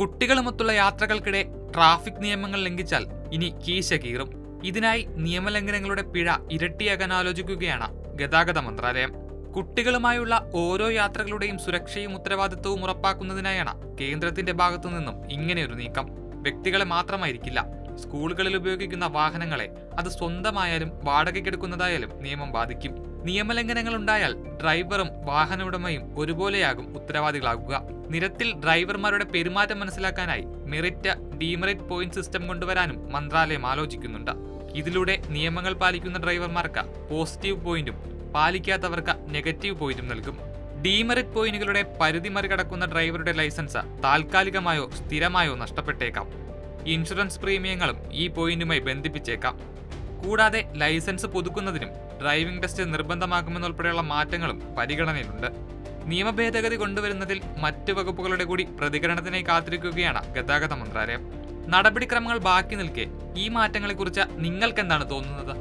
കുട്ടികളുമൊത്തുള്ള യാത്രകൾക്കിടെ traffic നിയമങ്ങൾ ലംഘിച്ചാൽ ഇനി കീശ കീറും. ഇതിനായി നിയമലംഘനങ്ങളുടെ പിഴ ഇരട്ടിയാകാൻ ആലോചിക്കുകയാണ് ഗതാഗത മന്ത്രാലയം. കുട്ടികളുമായുള്ള ഓരോ യാത്രകളുടെയും സുരക്ഷയും ഉത്തരവാദിത്വവും ഉറപ്പാക്കുന്നതിനായാണ് കേന്ദ്രത്തിന്റെ ഭാഗത്തു നിന്നും ഇങ്ങനെയൊരു നീക്കം. വ്യക്തികളെ മാത്രമായിരിക്കില്ല സ്കൂളുകളിൽ ഉപയോഗിക്കുന്ന വാഹനങ്ങളെ അത് സ്വന്തമായാലും വാടകയ്ക്കെടുക്കുന്നതായാലും നിയമം ബാധിക്കും. നിയമലംഘനങ്ങൾ ഉണ്ടായാൽ ഡ്രൈവറും വാഹന ഉടമയും ഒരുപോലെയാകും ഉത്തരവാദികളാകുക. നിരത്തിൽ ഡ്രൈവർമാരുടെ പെരുമാറ്റം മനസ്സിലാക്കാനായി മെറിറ്റ് ഡീമെറിറ്റ് പോയിന്റ് സിസ്റ്റം കൊണ്ടുവരാനും മന്ത്രാലയം ആലോചിക്കുന്നുണ്ട്. ഇതിലൂടെ നിയമങ്ങൾ പാലിക്കുന്ന ഡ്രൈവർമാർക്ക് പോസിറ്റീവ് പോയിന്റും പാലിക്കാത്തവർക്ക് നെഗറ്റീവ് പോയിന്റും നൽകും. ഡീമെറിറ്റ് പോയിന്റുകളുടെ പരിധി മറികടക്കുന്ന ഡ്രൈവറുടെ ലൈസൻസ് താൽക്കാലികമായോ സ്ഥിരമായോ നഷ്ടപ്പെട്ടേക്കാം. ഇൻഷുറൻസ് പ്രീമിയങ്ങളും ഈ പോയിന്റുമായി ബന്ധിപ്പിച്ചേക്കാം. കൂടാതെ ലൈസൻസ് പുതുക്കുന്നതിനും ഡ്രൈവിംഗ് ടെസ്റ്റ് നിർബന്ധമാക്കുമെന്നുൾപ്പെടെയുള്ള മാറ്റങ്ങളും പരിഗണനയിലുണ്ട്. നിയമഭേദഗതി കൊണ്ടുവരുന്നതിൽ മറ്റ് വകുപ്പുകളുടെ കൂടി പ്രതികരണത്തിനായി കാത്തിരിക്കുകയാണ് ഗതാഗത മന്ത്രാലയം. നടപടിക്രമങ്ങൾ ബാക്കി നിൽക്കെ ഈ മാറ്റങ്ങളെക്കുറിച്ച് നിങ്ങൾക്കെന്താണ് തോന്നുന്നത്?